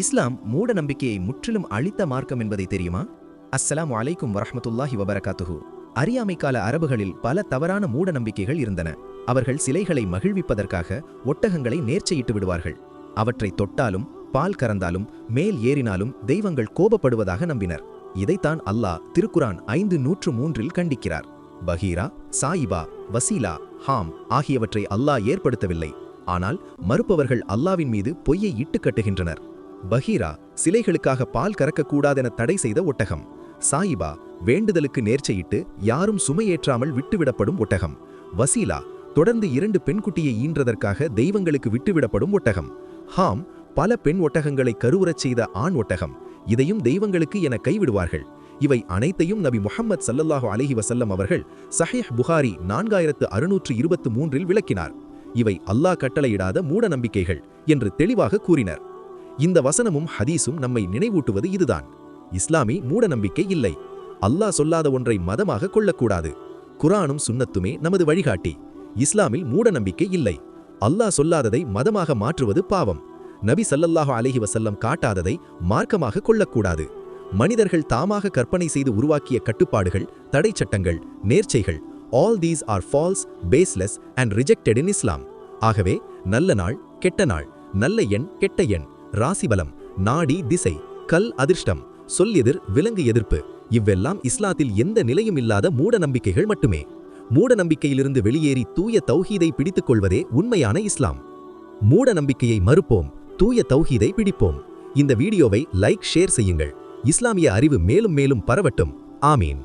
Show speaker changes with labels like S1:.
S1: இஸ்லாம் மூட நம்பிக்கையை முற்றிலும் அழித்த மார்க்கம் என்பதை தெரியுமா? அஸ்ஸலாம் அலைக்கும் வரஹமத்துல்லாஹி வபரகாத்துஹு. அறியாமை கால அரபுகளில் பல தவறான மூட நம்பிக்கைகள் இருந்தன. அவர்கள் சிலைகளை மகிழ்விப்பதற்காக ஒட்டகங்களை நேர்ச்சையிட்டு விடுவார்கள். அவற்றை தொட்டாலும் பால் கறந்தாலும் மேல் ஏறினாலும் தெய்வங்கள் கோபப்படுவதாக நம்பினர். இதைத்தான் அல்லாஹ் திருக்குரான் ஐந்து நூற்று மூன்றில் கண்டிக்கிறார். பஹீரா சாயிபா வசீலா ஹாம் ஆகியவற்றை அல்லாஹ் ஏற்படுத்தவில்லை. ஆனால் மறுப்பவர்கள் அல்லாவின் மீது பொய்யை இட்டு கட்டுகின்றனர். பஹீரா சிலைகளுக்காக பால் கறக்கக்கூடாதென தடை செய்த ஒட்டகம். சாயிபா வேண்டுதலுக்கு நேர்ச்சையிட்டு யாரும் சுமையேற்றாமல் விட்டுவிடப்படும் ஒட்டகம். வசீலா தொடர்ந்து இரண்டு பெண்குட்டியை ஈன்றதற்காக தெய்வங்களுக்கு விட்டுவிடப்படும் ஒட்டகம். ஹாம் பல பெண் ஒட்டகங்களை கருவுறச் செய்த ஆண் ஒட்டகம். இதையும் தெய்வங்களுக்கு என கைவிடுவார்கள். இவை அனைத்தையும் நபி முஹம்மது சல்லல்லாஹு அலஹி வசல்லம் அவர்கள் சஹேஹ் புகாரி நான்காயிரத்து அறுநூற்று இருபத்து மூன்றில் விளக்கினார். இவை அல்லாஹ் கட்டளையிடாத மூட நம்பிக்கைகள் என்று தெளிவாக கூறினர். இந்த வசனமும் ஹதீஸும் நம்மை நினைவூட்டுவது இதுதான். இஸ்லாமி மூட நம்பிக்கை இல்லை. அல்லாஹ் சொல்லாத ஒன்றை மதமாக கொள்ளக்கூடாது. குரானும் சுன்னத்துமே நமது வழிகாட்டி. இஸ்லாமில் மூட நம்பிக்கை இல்லை. அல்லாஹ் சொல்லாததை மதமாக மாற்றுவது பாவம். நபி சல்லல்லாஹு அலஹி வசல்லம் காட்டாததை மார்க்கமாக கொள்ளக்கூடாது. மனிதர்கள் தாமாக கற்பனை செய்து உருவாக்கிய கட்டுப்பாடுகள் தடை சட்டங்கள் நேர்ச்சைகள் all these are false baseless and rejected in Islam ஆகவே நல்ல நாள் கெட்ட நாள் நல்ல எண் கெட்ட எண். ராசிபலம் நாடி திசை கல் அதிர்ஷ்டம் சொல் எதிர் விலங்கு எதிர்ப்பு இவ்வெல்லாம் இஸ்லாத்தில் எந்த நிலையும் இல்லாத மூட நம்பிக்கைகள் மட்டுமே. மூட நம்பிக்கையிலிருந்து வெளியேறி தூய தௌஹீதை பிடித்துக் கொள்வதே உண்மையான இஸ்லாம். மூட நம்பிக்கையை மறுப்போம் தூய தௌஹீதை பிடிப்போம். இந்த வீடியோவை லைக் ஷேர் செய்யுங்கள். இஸ்லாமிய அறிவு மேலும் மேலும் பரவட்டும். ஆமீன்.